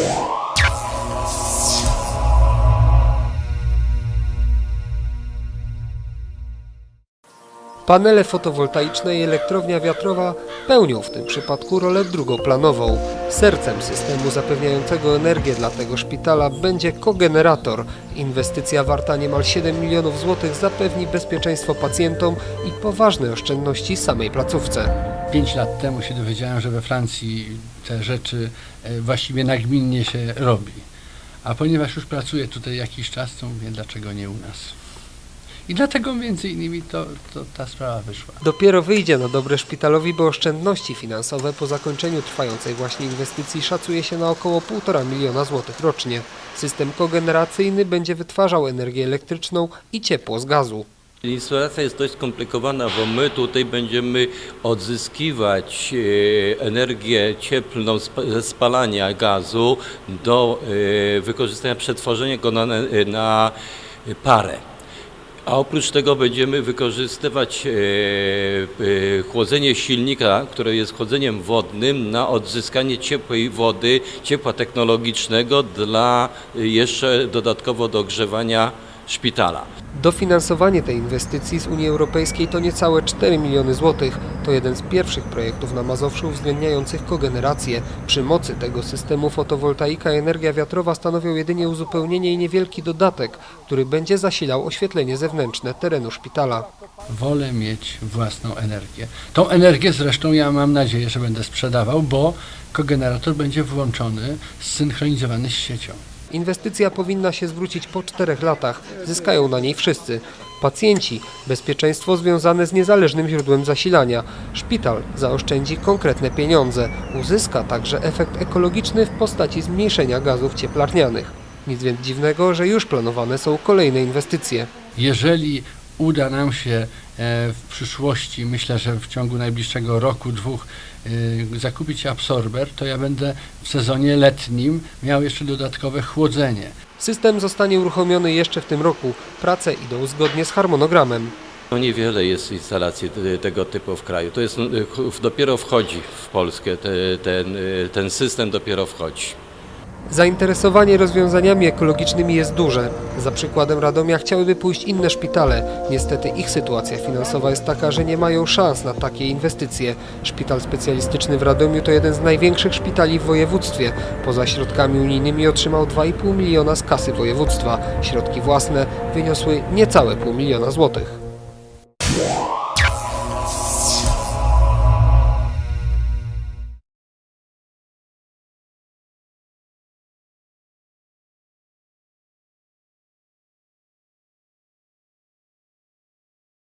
Yeah. Panele fotowoltaiczne i elektrownia wiatrowa pełnią w tym przypadku rolę drugoplanową. Sercem systemu zapewniającego energię dla tego szpitala będzie kogenerator. Inwestycja warta niemal 7 milionów złotych zapewni bezpieczeństwo pacjentom i poważne oszczędności samej placówce. Pięć lat temu się dowiedziałem, że we Francji te rzeczy e, właściwie nagminnie się robi. A ponieważ już pracuję tutaj jakiś czas, to mówię, dlaczego nie u nas. I dlatego między innymi to, to ta sprawa wyszła. Dopiero wyjdzie na dobre szpitalowi, bo oszczędności finansowe po zakończeniu trwającej właśnie inwestycji szacuje się na około 1,5 miliona złotych rocznie. System kogeneracyjny będzie wytwarzał energię elektryczną i ciepło z gazu. Instalacja jest dość skomplikowana, bo my tutaj będziemy odzyskiwać e, energię cieplną ze spalania gazu do e, wykorzystania, przetworzenia go na, na parę. A oprócz tego będziemy wykorzystywać e, e, chłodzenie silnika, które jest chłodzeniem wodnym, na odzyskanie ciepłej wody, ciepła technologicznego dla e, jeszcze dodatkowo do ogrzewania szpitala. Dofinansowanie tej inwestycji z Unii Europejskiej to niecałe 4 miliony złotych. To jeden z pierwszych projektów na Mazowszu uwzględniających kogenerację. Przy mocy tego systemu fotowoltaika i energia wiatrowa stanowią jedynie uzupełnienie i niewielki dodatek, który będzie zasilał oświetlenie zewnętrzne terenu szpitala. Wolę mieć własną energię. Tą energię zresztą ja mam nadzieję, że będę sprzedawał, bo kogenerator będzie włączony, zsynchronizowany z siecią. Inwestycja powinna się zwrócić po czterech latach. Zyskają na niej wszyscy. Pacjenci, bezpieczeństwo związane z niezależnym źródłem zasilania. Szpital zaoszczędzi konkretne pieniądze. Uzyska także efekt ekologiczny w postaci zmniejszenia gazów cieplarnianych. Nic więc dziwnego, że już planowane są kolejne inwestycje. Jeżeli uda nam się e, w przyszłości, myślę, że w ciągu najbliższego roku, dwóch, e, zakupić absorber, to ja będę w sezonie letnim miał jeszcze dodatkowe chłodzenie. System zostanie uruchomiony jeszcze w tym roku. Prace idą zgodnie z harmonogramem. No niewiele jest instalacji te- tego typu w kraju. To jest dopiero wchodzi w Polskę, te, ten, ten system dopiero wchodzi. Zainteresowanie rozwiązaniami ekologicznymi jest duże. Za przykładem Radomia chciałyby pójść inne szpitale. Niestety ich sytuacja finansowa jest taka, że nie mają szans na takie inwestycje. Szpital specjalistyczny w Radomiu to jeden z największych szpitali w województwie. Poza środkami unijnymi otrzymał 2,5 miliona z kasy województwa. Środki własne wyniosły niecałe pół miliona złotych.